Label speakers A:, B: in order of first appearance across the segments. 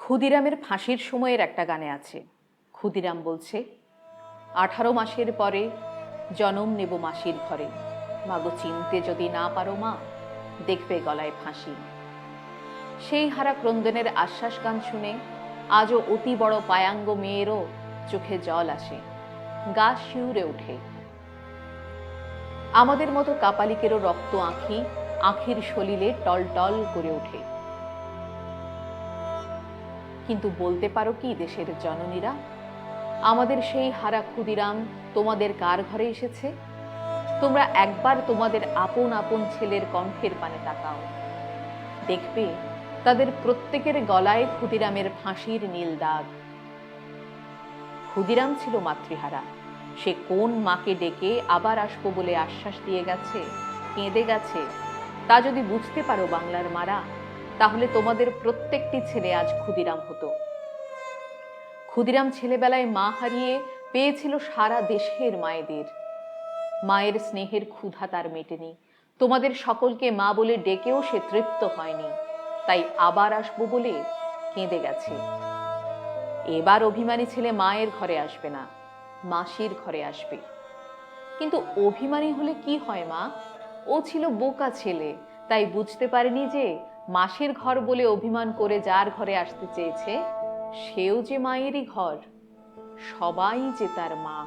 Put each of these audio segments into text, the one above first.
A: ক্ষুদিরামের ফাঁসির সময়ের একটা গানে আছে। ক্ষুদিরাম বলছে, আঠারো মাসের পরে জনম নেব মাসির ঘরে। মাগো চিনতে যদি না পারো মা, দেখবে গলায় ফাঁসি। সেই হারা ক্রন্দনের আশ্বাস গান শুনে আজও অতি বড় পায়াঙ্গ মেয়েরও চোখে জল আসে, গা শিউরে ওঠে। আমাদের মতো কাপালিকেরও রক্ত আঁখি, আঁখির সলিলে টলটল করে ওঠে। কিন্তু বলতে পারো কি দেশের জননীরা? আমাদের সেই হারা ক্ষুদিরাম তোমাদের কার ঘরে এসেছে? তোমরা একবার তোমাদের আপন আপন ছেলের কণ্ঠের পানে তাকাও। দেখবে তাদের প্রত্যেকের গলায় ক্ষুদিরামের ফাঁসির নীল দাগ। ক্ষুদিরাম ছিল মাতৃহারা। সে কোন মাকে ডেকে আবার আসব বলে আশ্বাস দিয়ে গেছে, কেঁদে গেছে, তা যদি বুঝতে পারো বাংলার মারা তাহলে তোমাদের প্রত্যেকটি ছেলে আজ ক্ষুদিরাম হতো। ক্ষুদিরাম ছেলেবেলায় মা হারিয়ে পেয়েছিল সারা দেশের মায়েদের। মায়ের স্নেহের ক্ষুধা তার মেটেনি। তোমাদের সকলকে মা বলে ডেকেও সে তৃপ্ত হয়নি। তাই আবার আসব বলে কেঁদে গেছে। এবার অভিমানী ছেলে মায়ের ঘরে আসবে না, মাসির ঘরে আসবে। কিন্তু অভিমানী হলে কি হয় মা? ও ছিল বোকা ছেলে, তাই বুঝতে পারেনি যে মাসির ঘর বলে অভিমান করে যার ঘরে আসতে চেয়েছে, সেও যে মায়েরই ঘর, সবাই যে তার মা।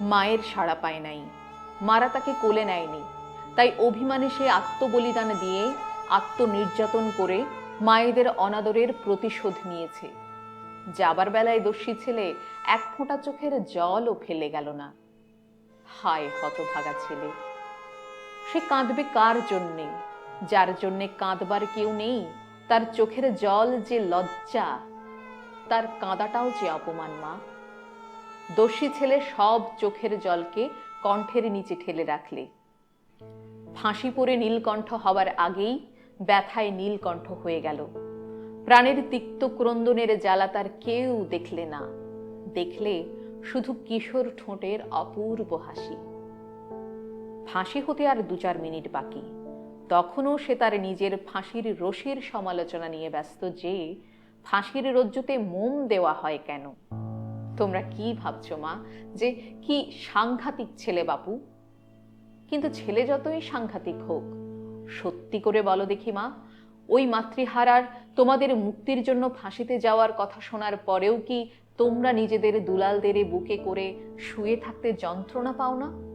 A: মায়ের সাড়া পায় নাই, মারা তাকে কোলে নেয়নি, তাই অভিমানে সে আত্মবলিদান দিয়ে আত্মনির্যাতন করে মায়েদের অনাদরের প্রতিশোধ নিয়েছে। যাবার বেলায় দস্যি ছেলে এক ফোঁটা চোখের জলও ফেলে গেল না। হায় হতভাগা ছেলে, সে কাঁদবে কার জন্যে? যার জন্যে কাঁদবার কেউ নেই। তার চোখের জল যে লজ্জা, তার কাঁদাটাও যে অপমান, মা। দোষী ছেলে সব চোখের জলকে কণ্ঠের নিচে ঠেলে রাখলে। ফাঁসি পরে নীলকণ্ঠ হওয়ার আগেই ব্যথায় নীলকণ্ঠ হয়ে গেল। প্রাণের তিক্ত ক্রন্দনের জ্বালা তার কেউ দেখলে না। দেখলে শুধু কিশোর ঠোঁটের অপূর্ব হাসি। ফাঁসি হতে আর দু চার মিনিট বাকি। তখনও সে তার নিজের ফাঁসির রশির সমালোচনা নিয়ে ব্যস্ত যে, ফাঁসির রজ্জুতে মোম দেওয়া হয় কেন? তোমরা কি ভাবছ মা, যে কি সাংঘাতিক ছেলে বাপু? কিন্তু ছেলে যতই সাংঘাতিক হোক, সত্যি করে বলো দেখি মা, ওই মাতৃহারার তোমাদের মুক্তির জন্য ফাঁসিতে যাওয়ার কথা শোনার পরেও কি তোমরা নিজেদের দুলালদের বুকে করে শুয়ে থাকতে যন্ত্রণা পাও না?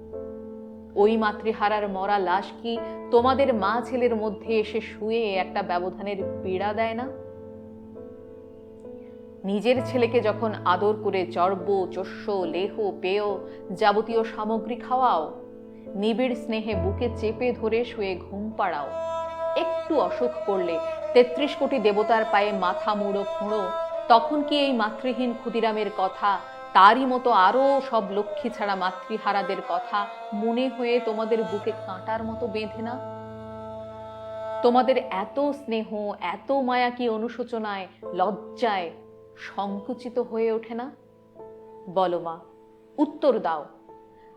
A: ওই মাতৃহারার মরা লাশ কি তোমাদের মা ছেলের মধ্যে এসে শুয়ে একটা ব্যবধানের পীড়া দেয় না? নিজের ছেলেকে যখন আদর করে চর্ব, চস্য, লেহ, পেয় যাবতীয় সামগ্রী খাওয়াও, নিবিড় স্নেহে বুকে চেপে ধরে শুয়ে ঘুম পাড়াও, একটু অসুখ করলে তেত্রিশ কোটি দেবতার পায়ে মাথা মুড়ো খুঁড়ো, তখন কি এই মাতৃহীন ক্ষুদিরামের কথা তারই মতো আরও সব লক্ষ্মী ছাড়া মাতৃহারাদের কথা মনে হয়ে তোমাদের বুকে কাঁটার মতো বেঁধে না? তোমাদের এত স্নেহ, এত মায়া কি অনুশোচনায়, লজ্জায় সংকুচিত হয়ে ওঠে না? বলো মা, উত্তর দাও।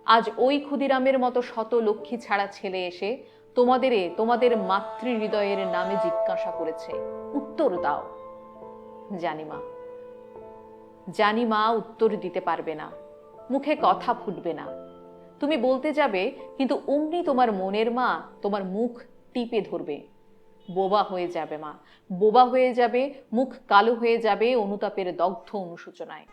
A: আজ ওই ক্ষুদিরামের মতো শত লক্ষ্মী ছাড়া ছেলে এসে তোমাদের তোমাদের মাতৃ হৃদয়ের নামে জিজ্ঞাসা করেছে। উত্তর দাও। জানি মা। জানি মা উত্তর দিতে পারবে না। মুখে কথা ফুটবে না। তুমি বলতে যাবে, কিন্তু অমনি তোমার মনের মা তোমার মুখ টিপে ধরবে। বোবা হয়ে যাবে মা। বোবা হয়ে যাবে, মুখ কালো হয়ে যাবে অনুতাপের দগ্ধ অনুশোচনায়।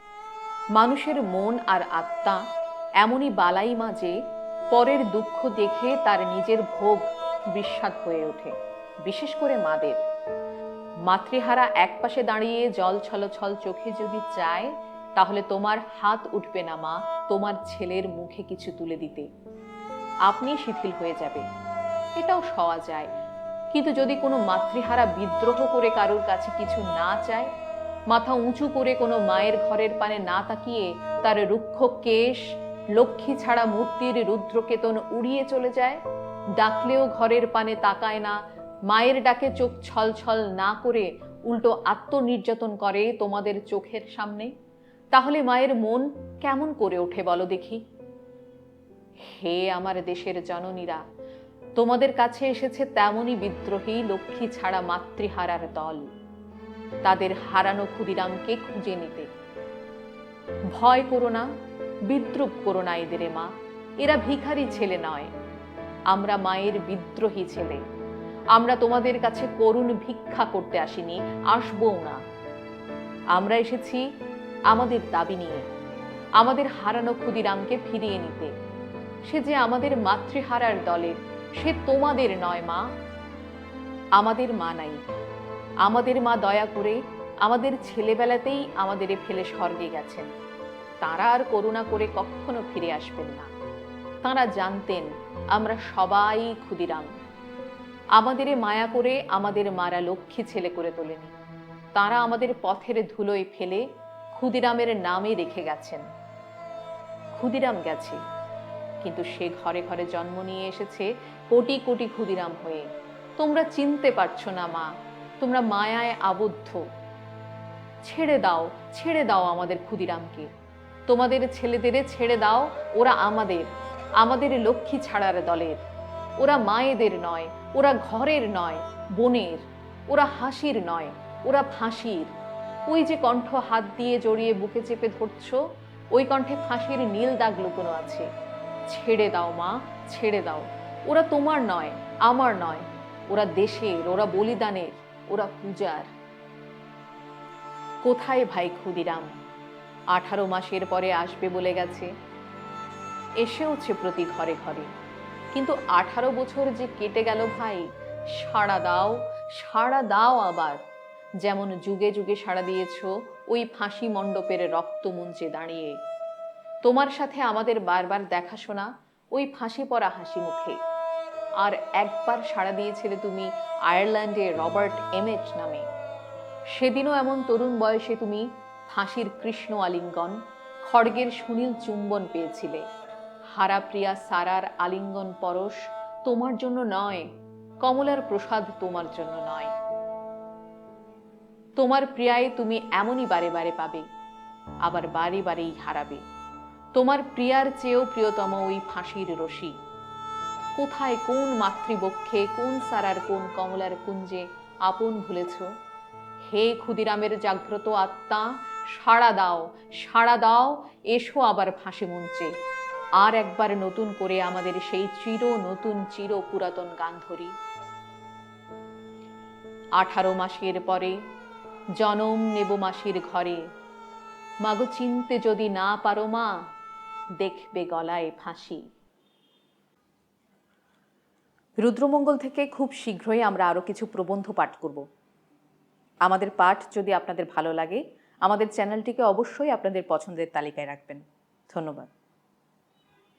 A: মানুষের মন আর আত্মা এমনই বালাই মা যে পরের দুঃখ দেখে তার নিজের ভোগ বিস্বাদ হয়ে ওঠে। বিশেষ করে মাদের। মাতৃহারা একপাশে দাঁড়িয়ে জল ছলছল চোখে যদি চায়, তাহলে তোমার হাত উঠবে না মা, তোমার ছেলের মুখে কিছু তুলে দিতে। আপনি শিথিল হয়ে যাবে। এটাও সওয়া যায়। কিন্তু যদি কোনো মাতৃহারা বিদ্রোহ করে কারোর কাছে কিছু না চায়, মাথা উঁচু করে কোনো মায়ের ঘরের পানে না তাকিয়ে তার রুক্ষ কেশ, লক্ষ্মী ছাড়া মূর্তির রুদ্রকেতন উড়িয়ে চলে যায়, ডাকলেও ঘরের পানে তাকায় না মায়ের ডাকে চোখ ছলছল না করে উল্টো আত্মনির্যাতন করে তোমাদের চোখের সামনে? তাহলে মায়ের মন কেমন করে ওঠে বলো দেখি? হে আমার দেশের জননীরা, তোমাদের কাছে এসেছে তেমনই বিদ্রোহী লক্ষ্মী ছাড়া মাতৃহারার দল। তাদের হারানো ক্ষুদিরামকে খুঁজে নিতে। ভয় করো না, বিদ্রুপ করো না এদের মা। এরা ভিখারি ছেলে নয়। আমরা মায়ের বিদ্রোহী ছেলে। আমরা তোমাদের কাছে করুণ ভিক্ষা করতে আসিনি, আসবও না। আমরা এসেছি আমাদের দাবি নিয়ে, আমাদের হারানো ক্ষুদিরামকে ফিরিয়ে নিতে। সে যে আমাদের মাতৃহারার দলের সে তোমাদের নয় মা। আমাদের মা নাই। আমাদের মা দয়া করে আমাদের ছেলেবেলাতেই আমাদের ফেলে স্বর্গে গেছেন। তারা আর করুণা করে কখনো ফিরে আসবেন না। তারা জানতেন আমরা সবাই ক্ষুদিরাম। আমাদের মায়া করে আমাদের মারা লক্ষ্মী ছেলে করে তোলেনি। তারা আমাদের পথের ধুলোয় ফেলে ক্ষুদিরামের নামে রেখে গেছেন। ক্ষুদিরাম গেছে, কিন্তু সে ঘরে ঘরে জন্ম নিয়ে এসেছে কোটি কোটি ক্ষুদিরাম হয়ে। তোমরা চিনতে পারছ না মা, তোমরা মায়ায় আবদ্ধ। ছেড়ে দাও ছেড়ে দাও আমাদের ক্ষুদিরামকে। তোমাদের ছেলেদের ছেড়ে দাও, ওরা আমাদের আমাদের লক্ষ্মী ছাড়ার দলের। ওরা মায়েদের নয়, ওরা ঘরের নয়, বোনের, ওরা হাসির নয়, ওরা ফাঁসির। ওই যে কণ্ঠ হাত দিয়ে জড়িয়ে বুকে চেপে ধরছ, ওই কণ্ঠে ফাঁসির নীল দাগ লুকোনো আছে। ছেড়ে দাও মা, ছেড়ে দাও। ওরা তোমার নয়, আমার নয়। ওরা দেশের, ওরা বলিদানের, ওরা পূজার। কোথায় ভাই ক্ষুদিরাম? আঠারো মাসের পরে আসবে বলে গেছে। এসেওছে প্রতি ঘরে ঘরে। কিন্তু আঠারো বছর যে কেটে গেল ভাই, সাড়া দাও সাড়া দাও আবার। যেমন যুগে যুগে সাড়া দিয়েছ, ওই ফাঁসি মণ্ডপের রক্ত মঞ্চে দাঁড়িয়ে। তোমার সাথে আমাদের বারবার দেখাশোনা, ওই ফাঁসি পড়া হাসি মুখে। আর একবার সাড়া দিয়েছিলে তুমি আয়ারল্যান্ডে রবার্ট এমেট নামে। সেদিনও এমন তরুণ বয়সে তুমি ফাঁসির কৃষ্ণ আলিঙ্গন, খড়গের সুনীল চুম্বন পেয়েছিলে। হারাপ্রিয়া সারার আলিঙ্গন পরশ তোমার জন্য নয়, কমলার প্রসাদ তোমার জন্য নয়। তোমার প্রিয়ায় তুমি এমনই বারে বারে পাবে, আবার বারে বারেই হারাবে। তোমার প্রিয়ার চেয়েও প্রিয়তম ওই ফাঁসির রশি। কোথায় কোন মাতৃবক্ষে, কোন সারার কোন কমলার কুঞ্জে আপন ভুলেছ? হে ক্ষুদিরামের জাগ্রত আত্মা, সাড়া দাও সাড়া দাও, এসো আবার ফাঁসি মঞ্চে আর একবার নতুন করে আমাদের সেই চির নতুন, চির পুরাতন গান ধরি আঠারো মাসের পরে, জনম নেব মাসির ঘরে। মাগো চিনতে যদি না পারো মা, দেখবে গলায় ফাঁসি। রুদ্রমঙ্গল থেকে খুব শীঘ্রই আমরা আরও কিছু প্রবন্ধ পাঠ করব। আমাদের পাঠ যদি আপনাদের ভালো লাগে, আমাদের চ্যানেলটিকে অবশ্যই আপনাদের পছন্দের তালিকায় রাখবেন। ধন্যবাদ।